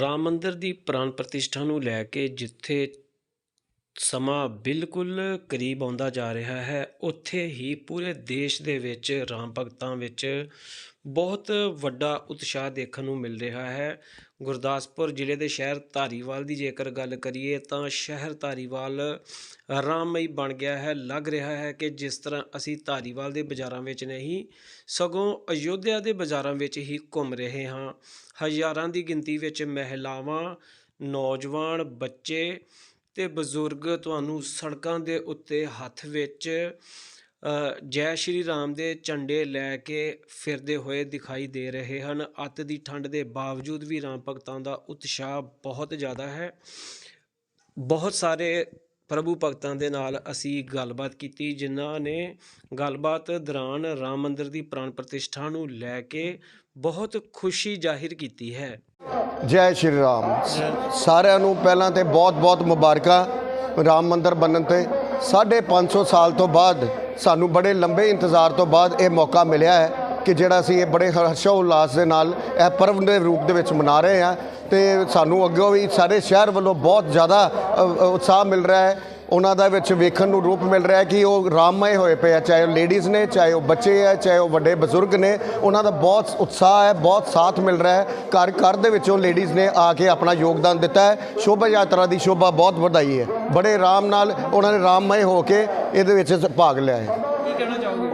ਰਾਮ ਮੰਦਰ ਦੀ ਪ੍ਰਾਣ ਪ੍ਰਤਿਸ਼ਠਾ ਨੂੰ ਲੈ ਕੇ ਜਿੱਥੇ ਸਮਾਂ ਬਿਲਕੁਲ ਕਰੀਬ ਆਉਂਦਾ ਜਾ ਰਿਹਾ ਹੈ। ਉੱਥੇ ਹੀ ਪੂਰੇ ਦੇਸ਼ ਦੇ ਵਿੱਚ ਰਾਮ ਭਗਤਾਂ ਵਿੱਚ ਬਹੁਤ ਵੱਡਾ ਉਤਸ਼ਾਹ ਦੇਖਣ ਨੂੰ ਮਿਲ ਰਿਹਾ ਹੈ। ਗੁਰਦਾਸਪੁਰ ਜ਼ਿਲ੍ਹੇ ਦੇ ਸ਼ਹਿਰ ਧਾਰੀਵਾਲ ਦੀ ਜੇਕਰ ਗੱਲ ਕਰੀਏ ਤਾਂ ਸ਼ਹਿਰ ਧਾਰੀਵਾਲ ਰਾਮਮਈ ਬਣ ਗਿਆ ਹੈ। ਲੱਗ ਰਿਹਾ ਹੈ ਕਿ ਜਿਸ ਤਰ੍ਹਾਂ ਅਸੀਂ ਧਾਰੀਵਾਲ ਦੇ ਬਾਜ਼ਾਰਾਂ ਵਿੱਚ ਨਹੀਂ, ਸਗੋਂ ਅਯੋਧਿਆ ਦੇ ਬਾਜ਼ਾਰਾਂ ਵਿੱਚ ਹੀ ਘੁੰਮ ਰਹੇ ਹਾਂ। ਹਜ਼ਾਰਾਂ ਦੀ ਗਿਣਤੀ ਵਿੱਚ ਮਹਿਲਾਵਾਂ, ਨੌਜਵਾਨ, ਬੱਚੇ ਤੇ ਬਜ਼ੁਰਗ ਤੁਹਾਨੂੰ ਸੜਕਾਂ ਦੇ ਉੱਤੇ ਹੱਥ ਵਿੱਚ ਜੈ ਸ਼੍ਰੀ ਰਾਮ ਦੇ ਝੰਡੇ ਲੈ ਕੇ ਫਿਰਦੇ ਹੋਏ ਦਿਖਾਈ ਦੇ ਰਹੇ ਹਨ। ਅੱਤ ਦੀ ਠੰਡ ਦੇ ਬਾਵਜੂਦ ਵੀ ਰਾਮ ਭਗਤਾਂ ਦਾ ਉਤਸ਼ਾਹ ਬਹੁਤ ਜ਼ਿਆਦਾ ਹੈ। ਬਹੁਤ ਸਾਰੇ ਪ੍ਰਭੂ ਭਗਤਾਂ ਦੇ ਨਾਲ ਅਸੀਂ ਗੱਲਬਾਤ ਕੀਤੀ, ਜਿਨ੍ਹਾਂ ਨੇ ਗੱਲਬਾਤ ਦੌਰਾਨ ਰਾਮ ਮੰਦਿਰ ਦੀ ਪ੍ਰਾਣ ਪ੍ਰਤਿਸ਼ਠਾ ਨੂੰ ਲੈ ਕੇ ਬਹੁਤ ਖੁਸ਼ੀ ਜ਼ਾਹਿਰ ਕੀਤੀ ਹੈ। ਜੈ ਸ਼੍ਰੀ ਰਾਮ। ਸਾਰਿਆਂ ਨੂੰ ਪਹਿਲਾਂ ਤੇ ਬਹੁਤ-ਬਹੁਤ ਮੁਬਾਰਕਾਂ ਰਾਮ ਮੰਦਰ ਬਣਨ ਤੇ। 550 ਸਾਲ ਤੋਂ ਬਾਅਦ, ਸਾਨੂੰ ਬੜੇ ਲੰਬੇ ਇੰਤਜ਼ਾਰ ਤੋਂ ਬਾਅਦ ਇਹ ਮੌਕਾ ਮਿਲਿਆ ਹੈ ਕਿ ਜਿਹੜਾ ਅਸੀਂ ਇਹ ਬੜੇ ਹਰਸ਼ੋ ਉਲਾਸ ਦੇ ਨਾਲ, ਇਹ ਪਰਵ ਦੇ ਰੂਪ ਦੇ ਵਿੱਚ ਮਨਾ ਰਹੇ ਹਾਂ। ਤੇ ਸਾਨੂੰ ਅੱਗੇ ਵੀ ਸਾਰੇ ਸ਼ਹਿਰ ਵੱਲੋਂ ਬਹੁਤ ਜ਼ਿਆਦਾ ਉਤਸ਼ਾਹ ਮਿਲ ਰਿਹਾ ਹੈ ਉਹਨਾਂ ਦਾ ਵਿੱਚ ਵੇਖਣ ਨੂੰ ਰੂਪ ਮਿਲ ਰਿਹਾ ਹੈ ਕਿ ਉਹ ਰਾਮਮय ਹੋਏ ਪਏ ਆ, ਚਾਹੇ ਉਹ ਲੇਡੀਜ਼ ਨੇ, ਚਾਹੇ ਉਹ ਬੱਚੇ ਹੈ ਚਾਹੇ ਉਹ ਵੱਡੇ ਬਜ਼ੁਰਗ ਨੇ, ਉਹਨਾਂ ਦਾ ਬਹੁਤ ਉਤਸ਼ਾਹ ਹੈ, ਬਹੁਤ ਸਾਥ ਮਿਲ ਰਿਹਾ ਹੈ। ਘਰ ਘਰ ਦੇ ਵਿੱਚੋਂ ਲੇਡੀਜ਼ ਨੇ ਆ ਕੇ ਆਪਣਾ ਯੋਗਦਾਨ ਦਿੱਤਾ ਹੈ। ਸ਼ੋਭਾ ਯਾਤਰਾ ਦੀ ਸ਼ੋਭਾ ਬਹੁਤ ਵਧਾਈ ਹੈ। ਬੜੇ ਆਰਾਮ ਨਾਲ ਉਹਨਾਂ ਨੇ ਰਾਮਮਈ ਹੋ ਕੇ ਇਹਦੇ ਵਿੱਚ ਭਾਗ ਲਿਆ ਹੈ।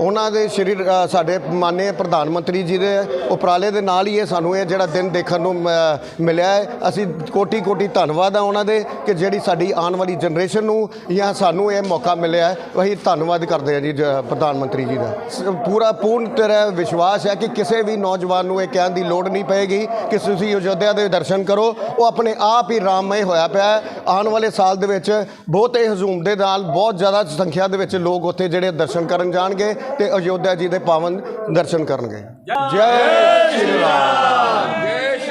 ਉਹਨਾਂ ਦੇ ਸ਼੍ਰੀ ਸਾਡੇ ਮਾਨਯ ਪ੍ਰਧਾਨ ਮੰਤਰੀ ਜੀ ਦੇ ਉਪਰਾਲੇ ਦੇ ਨਾਲ ਹੀ ਇਹ ਸਾਨੂੰ ਇਹ ਜਿਹੜਾ ਦਿਨ ਦੇਖਣ ਨੂੰ ਮ- ਮਿਲਿਆ ਹੈ। ਅਸੀਂ ਕੋਟੀ ਕੋਟੀ ਧੰਨਵਾਦ ਆ ਉਹਨਾਂ ਦੇ ਕਿ ਜਿਹੜੀ ਸਾਡੀ ਆਉਣ ਵਾਲੀ ਜਨਰੇਸ਼ਨ ਨੂੰ ਜਾਂ ਸਾਨੂੰ ਇਹ ਮੌਕਾ ਮਿਲਿਆ ਹੈ। ਅਸੀਂ ਧੰਨਵਾਦ ਕਰਦੇ ਹਾਂ ਜੀ, ਜ- ਪ੍ਰਧਾਨ ਮੰਤਰੀ ਜੀ ਦਾ। ਪੂਰਾ ਪੂਰਨ ਤਰ੍ਹਾਂ ਵਿਸ਼ਵਾਸ ਹੈ ਕਿ ਕਿਸੇ ਵੀ ਨੌਜਵਾਨ ਨੂੰ ਇਹ ਕਹਿਣ ਦੀ ਲੋੜ ਨਹੀਂ ਪਏਗੀ ਕਿ ਤੁਸੀਂ ਅਯੋਧਿਆ ਦੇ ਦਰਸ਼ਨ ਕਰੋ। ਉਹ ਆਪਣੇ ਆਪ ਹੀ ਰਾਮਮਈ ਹੋਇਆ ਪਿਆ ਆਉਣ ਵਾਲੇ ਸਾਲ ਦੇ ਵਿੱਚ ਬਹੁਤੇ ਹਜ਼ੂਮ ਦੇ ਨਾਲ ਬਹੁਤ ਜ਼ਿਆਦਾ ਸੰਖਿਆ ਦੇ ਵਿੱਚ ਲੋਕ ਉੱਥੇ ਜਿਹੜੇ ਦਰਸ਼ਨ ਕਰਨ ਜਾਣਗੇ। ਤੇ ਅਯੋਧਿਆ ਜੀ ਦੇ ਪਾਵਨ ਦਰਸ਼ਨ ਕਰਨਗੇ। ਜੈ ਸ਼੍ਰੀ ਰਾਮ।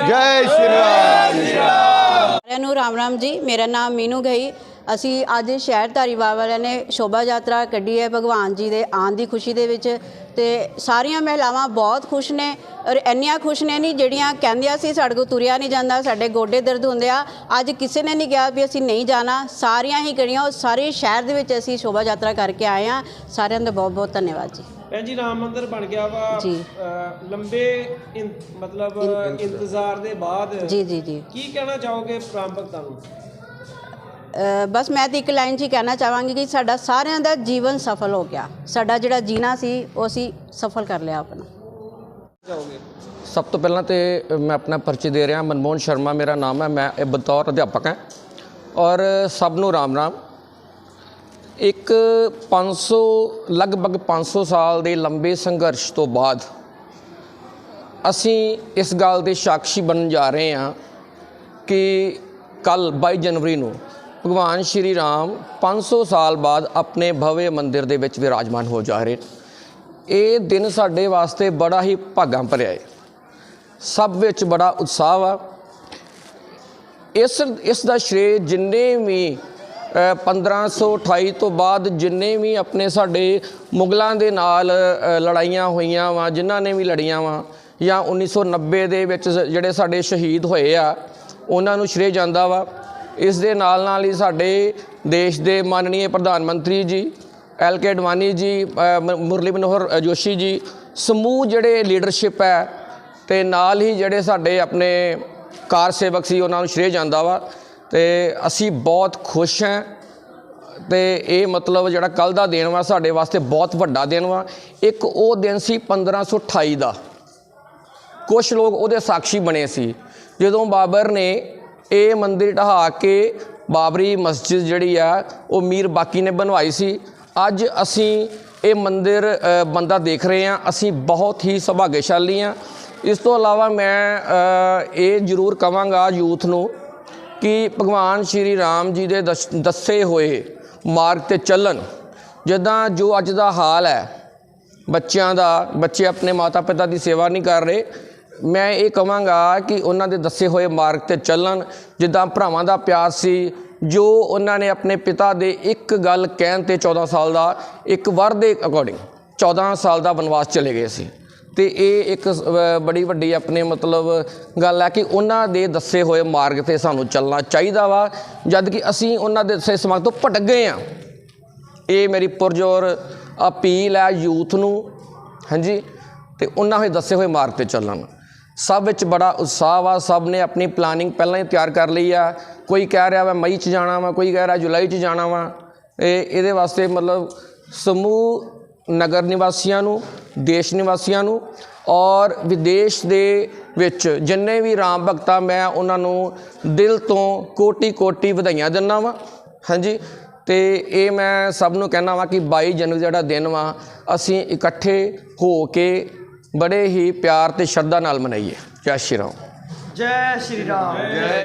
ਜੈ ਸ਼੍ਰੀ ਰਾਮ। ਸਾਰਿਆਂ ਨੂੰ ਰਾਮ। ਰਾਮ ਜੀ ਮੇਰਾ ਨਾਮ ਮੀਨੂ ਗਈ। ਅਸੀਂ ਅੱਜ ਸ਼ਹਿਰ ਧਾਰੀਵਾਲ ਵਾਲਿਆਂ ਨੇ ਸ਼ੋਭਾ ਯਾਤਰਾ ਕੱਢੀ ਹੈ ਭਗਵਾਨ ਜੀ ਦੇ ਆਉਣ ਦੀ ਖੁਸ਼ੀ ਦੇ ਵਿੱਚ ਤੇ ਸਾਰੀਆਂ ਮਹਿਲਾਵਾਂ ਬਹੁਤ ਖੁਸ਼ ਨੇ ਔਰ ਇੰਨੀਆਂ ਖੁਸ਼ ਨੇ ਨਹੀਂ ਜਿਹੜੀਆਂ ਕਹਿੰਦੀਆਂ ਸੀ ਸਾਡੇ ਕੋਲ ਤੁਰਿਆ ਨਹੀਂ ਜਾਂਦਾ ਸਾਡੇ ਗੋਡੇ ਦਰਦ ਹੁੰਦੇ ਆ। ਅੱਜ ਕਿਸੇ ਨੇ ਨਹੀਂ ਕਿਹਾ ਵੀ ਅਸੀਂ ਨਹੀਂ ਜਾਣਾ। ਸਾਰੀਆਂ ਹੀ ਗੜੀਆਂ ਉਹ ਸਾਰੇ ਸ਼ਹਿਰ ਦੇ ਵਿੱਚ ਅਸੀਂ ਸ਼ੋਭਾ ਯਾਤਰਾ ਕਰਕੇ ਆਏ ਆ ਸਾਰਿਆਂ ਦਾ ਬਹੁਤ ਬਹੁਤ ਧੰਨਵਾਦ ਜੀ। ਭੈਣ ਜੀ ਰਾਮ ਮੰਦਿਰ ਬਣ ਗਿਆ ਵਾ। ਜੀ। ਲੰਬੇ ਮਤਲਬ ਇੰਤਜ਼ਾਰ ਦੇ ਬਾਅਦ ਜੀ ਜੀ ਜੀ। ਕੀ ਕਹਿਣਾ ਚਾਹੋਗੇ ਭਗਤਾਂ ਨੂੰ? ਬਸ ਮੈਂ ਤਾਂ ਇੱਕ ਲਾਈਨ 'ਚ ਹੀ ਕਹਿਣਾ ਚਾਹਾਂਗੀ ਕਿ ਸਾਡਾ ਸਾਰਿਆਂ ਦਾ ਜੀਵਨ ਸਫਲ ਹੋ ਗਿਆ। ਸਾਡਾ ਜਿਹੜਾ ਜੀਣਾ ਸੀ, ਉਹ ਅਸੀਂ ਸਫਲ ਕਰ ਲਿਆ ਆਪਣਾ। ਚਾਹੋਗੇ ਸਭ ਤੋਂ ਪਹਿਲਾਂ ਤੇ ਮੈਂ ਆਪਣਾ ਪਰਚੇ ਦੇ ਰਿਹਾ, ਮਨਮੋਹਨ ਸ਼ਰਮਾ ਮੇਰਾ ਨਾਮ ਹੈ, ਮੈਂ ਇਹ ਬਤੌਰ ਅਧਿਆਪਕ ਹਾਂ। ਔਰ ਸਭ ਨੂੰ ਰਾਮ ਰਾਮ। ਇੱਕ 500 ਲਗਭਗ 500 ਸਾਲ ਦੇ ਲੰਬੇ ਸੰਘਰਸ਼ ਤੋਂ ਬਾਅਦ ਅਸੀਂ ਇਸ ਗੱਲ ਦੇ ਸਾਕਸ਼ੀ ਬਣਨ ਜਾ ਰਹੇ ਹਾਂ ਕਿ ਕੱਲ 22 ਜਨਵਰੀ ਨੂੰ ਭਗਵਾਨ ਸ਼੍ਰੀ ਰਾਮ 500 ਸਾਲ ਬਾਅਦ ਆਪਣੇ ਭਵਯ ਮੰਦਿਰ ਦੇ ਵਿੱਚ ਵਿਰਾਜਮਾਨ ਹੋ ਜਾ ਰਹੇ ਇਹ ਦਿਨ ਸਾਡੇ ਵਾਸਤੇ ਬੜਾ ਹੀ ਭਾਗਾਂ ਭਰਿਆ ਹੈ ਸਭ ਵਿੱਚ ਬੜਾ ਉਤਸ਼ਾਹ ਵਾ। ਇਸ ਇਸ ਦਾ ਸ਼੍ਰੇ ਜਿੰਨੇ ਵੀ ਅ, 1528 ਤੋਂ ਬਾਅਦ ਜਿੰਨੇ ਵੀ ਆਪਣੇ ਸਾਡੇ ਮੁਗਲਾਂ ਦੇ ਨਾਲ ਲੜਾਈਆਂ ਹੋਈਆਂ ਵਾ ਜਿਨ੍ਹਾਂ ਨੇ ਵੀ ਲੜੀਆਂ ਵਾ ਜਾਂ 1990 ਦੇ ਵਿੱਚ ਜਿਹੜੇ ਸਾਡੇ ਸ਼ਹੀਦ ਹੋਏ ਆ ਉਹਨਾਂ ਨੂੰ ਸ਼੍ਰੇ ਜਾਂਦਾ ਵਾ। ਇਸ ਦੇ ਨਾਲ ਨਾਲ ਹੀ ਸਾਡੇ ਦੇਸ਼ ਦੇ ਮਾਨਨੀय ਪ੍ਰਧਾਨ ਮੰਤਰੀ ਜੀ, ਐਲ ਕੇ ਅਡਵਾਨੀ ਜੀ ਮੁਰਲੀ ਮਨੋਹਰ ਜੋਸ਼ੀ ਜੀ, ਸਮੂਹ ਜਿਹੜੇ ਲੀਡਰਸ਼ਿਪ ਹੈ ਤੇ ਨਾਲ ਹੀ ਜਿਹੜੇ ਸਾਡੇ ਆਪਣੇ ਕਾਰ ਸੇਵਕ ਸੀ, ਉਹਨਾਂ ਨੂੰ ਸ਼੍ਰੇ ਜਾਂਦਾ ਵਾ ਤੇ ਅਸੀਂ ਬਹੁਤ ਖੁਸ਼ ਹਾਂ ਤੇ ਇਹ ਮਤਲਬ ਜਿਹੜਾ ਕੱਲ ਦਾ ਦਿਨ ਵਾ ਸਾਡੇ ਵਾਸਤੇ ਬਹੁਤ ਵੱਡਾ ਦਿਨ ਵਾ। ਇੱਕ ਉਹ ਦਿਨ ਸੀ 1528 ਦਾ। ਕੁਝ ਲੋਕ ਉਹਦੇ ਸਾਖੀ ਬਣੇ ਸੀ। ਜਦੋਂ ਬਾਬਰ ਨੇ ਇਹ ਮੰਦਿਰ ਢਹਾ ਕੇ ਬਾਬਰੀ ਮਸਜਿਦ ਜਿਹੜੀ ਆ, ਉਹ ਮੀਰ ਬਾਕੀ ਨੇ ਬਣਵਾਈ ਸੀ। ਅੱਜ ਅਸੀਂ ਇਹ ਮੰਦਿਰ ਬੰਦਾ ਦੇਖ ਰਹੇ ਹਾਂ। ਅਸੀਂ ਬਹੁਤ ਹੀ ਸੁਭਾਗਿਆਸ਼ਾਲੀ ਹਾਂ। ਇਸ ਤੋਂ ਇਲਾਵਾ ਮੈਂ ਇਹ ਜ਼ਰੂਰ ਕਵਾਂਗਾ ਯੂਥ ਨੂੰ ਕਿ ਭਗਵਾਨ ਸ਼੍ਰੀ ਰਾਮ ਜੀ ਦੇ ਦਸ- ਦੱਸੇ ਹੋਏ ਮਾਰਗ ਤੇ ਚੱਲਣ। ਜਿੱਦਾਂ ਜੋ ਅੱਜ ਦਾ ਹਾਲ ਹੈ, ਬੱਚਿਆਂ ਦਾ, ਬੱਚੇ ਆਪਣੇ ਮਾਤਾ-ਪਿਤਾ ਦੀ ਸੇਵਾ ਨਹੀਂ ਕਰ ਰਹੇ ਮੈਂ ਇਹ ਕਹਾਂਗਾ ਕਿ ਉਹਨਾਂ ਦੇ ਦੱਸੇ ਹੋਏ ਮਾਰਗ ਤੇ ਚੱਲਣ, ਜਿੱਦਾਂ ਭਰਾਵਾਂ ਦਾ ਪਿਆਰ ਸੀ, ਜੋ ਉਹਨਾਂ ਨੇ ਆਪਣੇ ਪਿਤਾ ਦੇ ਇੱਕ ਗੱਲ ਕਹਿਣ ਤੇ 14 ਸਾਲ ਦਾ, ਇੱਕ ਵਰ ਦੇ ਅਕੋਰਡਿੰਗ 14 ਸਾਲ ਦਾ ਵਨਵਾਸ ਚਲੇ ਗਏ ਸੀ। ਤੇ ਇਹ ਇੱਕ ਬੜੀ ਵੱਡੀ ਆਪਣੇ ਮਤਲਬ ਗੱਲ ਹੈ ਕਿ ਉਹਨਾਂ ਦੇ ਦੱਸੇ ਹੋਏ ਮਾਰਗ ਤੇ ਸਾਨੂੰ ਚੱਲਣਾ ਚਾਹੀਦਾ ਵਾ, ਜਦ ਕਿ ਅਸੀਂ ਉਹਨਾਂ ਦੇ ਦੱਸੇ ਸਮਾਰਗ ਤੋਂ ਭਟਕ ਗਏ ਆ। ਇਹ ਮੇਰੀ ਪੁਰਜੋਰ ਅਪੀਲ ਹੈ ਯੂਥ ਨੂੰ, ਹਾਂਜੀ, ਤੇ ਉਹਨਾਂ ਦੇ ਦੱਸੇ ਹੋਏ ਮਾਰਗ ਤੇ ਚੱਲਣ। ਸਭ ਵਿੱਚ ਬੜਾ ਉਤਸ਼ਾਹ ਵਾ, ਸਭ ਨੇ ਆਪਣੀ ਪਲਾਨਿੰਗ ਪਹਿਲਾਂ ਹੀ ਤਿਆਰ ਕਰ ਲਈ ਆ। ਕੋਈ ਕਹਿ ਰਿਹਾ ਵਾ, ਮਈ ਚ ਜਾਣਾ ਵਾ, ਕੋਈ ਕਹਿ ਰਿਹਾ ਜੁਲਾਈ ਚ ਜਾਣਾ ਵਾ। ਇਹ, ਇਹਦੇ ਵਾਸਤੇ ਮਤਲਬ ਸਮੂਹ, ਨਗਰ ਨਿਵਾਸੀਆਂ ਨੂੰ, ਦੇਸ਼ ਨਿਵਾਸੀਆਂ ਨੂੰ ਔਰ ਵਿਦੇਸ਼ ਦੇ ਵਿੱਚ ਜਿੰਨੇ ਵੀ ਰਾਮ ਭਗਤਾ, ਮੈਂ ਉਹਨਾਂ ਨੂੰ ਦਿਲ ਤੋਂ ਕੋਟੀ ਕੋਟੀ ਵਧਾਈਆਂ ਦਿੰਦਾ ਵਾਂ। ਹਾਂਜੀ? ਤੇ ਇਹ ਮੈਂ ਸਭ ਨੂੰ ਕਹਿਣਾ ਵਾਂ ਕਿ 22 ਜਨਵਰੀ ਜਿਹੜਾ ਦਿਨ ਵਾ, ਅਸੀਂ ਇਕੱਠੇ ਹੋ ਕੇ ਬੜੇ ਹੀ ਪਿਆਰ ਤੇ ਸ਼ਰਧਾ ਨਾਲ ਮਨਾਈਏ। ਜੈ ਸ਼੍ਰੀ ਰਾਮ। ਜੈ ਸ਼੍ਰੀ ਰਾਮ। ਜੈ